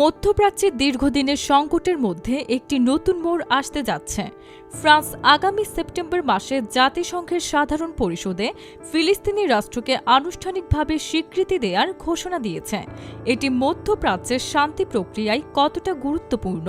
মধ্যপ্রাচ্যের দীর্ঘদিনের সংকটের মধ্যে একটি নতুন মোড় আসতে যাচ্ছে। ফ্রান্স আগামী সেপ্টেম্বর মাসে জাতিসংঘের সাধারণ পরিষদে ফিলিস্তিনি রাষ্ট্রকে আনুষ্ঠানিকভাবে স্বীকৃতি দেওয়ার ঘোষণা দিয়েছে। এটি মধ্যপ্রাচ্যের শান্তি প্রক্রিয়ায় কতটা গুরুত্বপূর্ণ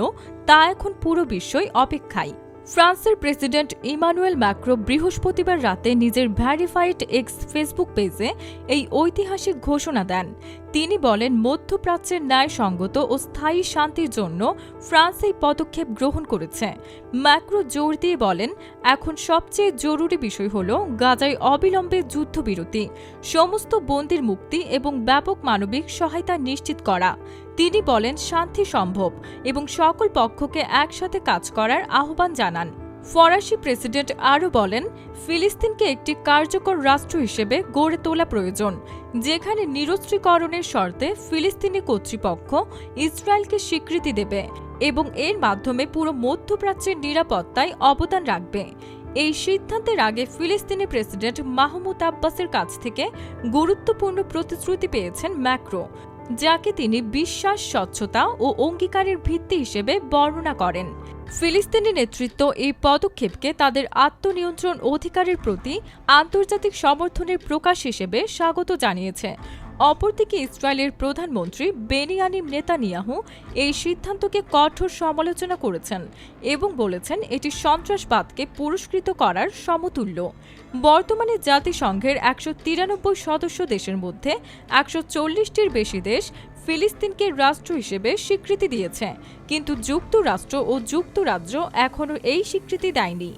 তা এখন পুরো বিশ্বই অপেক্ষায়। ফ্রান্সের প্রেসিডেন্ট ইমানুয়েল ম্যাক্রো বৃহস্পতিবার রাতে নিজের ভ্যারিফাইড এক্স ফেসবুক পেজে এই ঐতিহাসিক ঘোষণা দেন। তিনি বলেন, মধ্যপ্রাচ্যের ন্যায়সঙ্গত ও স্থায়ী শান্তির জন্য ফ্রান্স এই পদক্ষেপ গ্রহণ করেছে। ম্যাক্রো জোর দিয়ে বলেন, এখন সবচেয়ে জরুরি বিষয় হল গাজায় অবিলম্বে যুদ্ধবিরতি, সমস্ত বন্দির মুক্তি এবং ব্যাপক মানবিক সহায়তা নিশ্চিত করা। তিনি বলেন, শান্তি সম্ভব এবং সকল পক্ষকে একসাথে কাজ করার আহ্বান জানান। ফরাসি প্রেসিডেন্ট আরও বলেন, ফিলিস্তিনকে একটি কার্যকর রাষ্ট্র হিসেবে গড়ে তোলা প্রয়োজন। যেখানে নিরস্ত্রীকরণের শর্তে ফিলিস্তিনি কর্তৃপক্ষ ইসরায়েলকে স্বীকৃতি দেবে এবং এর মাধ্যমে পুরো মধ্যপ্রাচ্যের নিরাপত্তায় অবদান রাখবে। এই সিদ্ধান্তের আগে ফিলিস্তিনি প্রেসিডেন্ট মাহমুদ আব্বাসের কাছ থেকে গুরুত্বপূর্ণ প্রতিশ্রুতি পেয়েছেন ম্যাক্রো, যাকে তিনি বিশ্বাস, স্বচ্ছতা ও অঙ্গীকারের ভিত্তি হিসেবে বর্ণনা করেন। ফিলিস্তিনি নেতৃত্ব এই পদক্ষেপকে তাদের আত্মনিয়ন্ত্রণ অধিকারের প্রতি আন্তর্জাতিক সমর্থনের প্রকাশ হিসেবে স্বাগত জানিয়েছে। অপরদিকে ইসরায়েলের প্রধানমন্ত্রী বেনিয়ানিম নেতানিয়াহু এই সিদ্ধান্তকে কঠোর সমালোচনা করেছেন এবং বলেছেন এটি সন্ত্রাসবাদকে পুরস্কৃত করার সমতুল্য। বর্তমানে জাতিসংঘের একশো তিরানব্বই সদস্য দেশের মধ্যে একশো চল্লিশটির বেশি দেশ ফিলিস্তিনকে রাষ্ট্র হিসেবে স্বীকৃতি দিয়েছে, কিন্তু যুক্তরাষ্ট্র ও যুক্তরাজ্য এখনও এই স্বীকৃতি দেয়নি।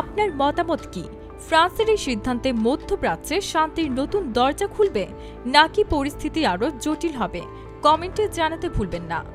আপনার মতামত কি? ফ্রান্সের এই সিদ্ধান্তে মধ্যপ্রাচ্যে শান্তির নতুন দরজা খুলবে, নাকি পরিস্থিতি আরও জটিল হবে? কমেন্টে জানাতে ভুলবেন না।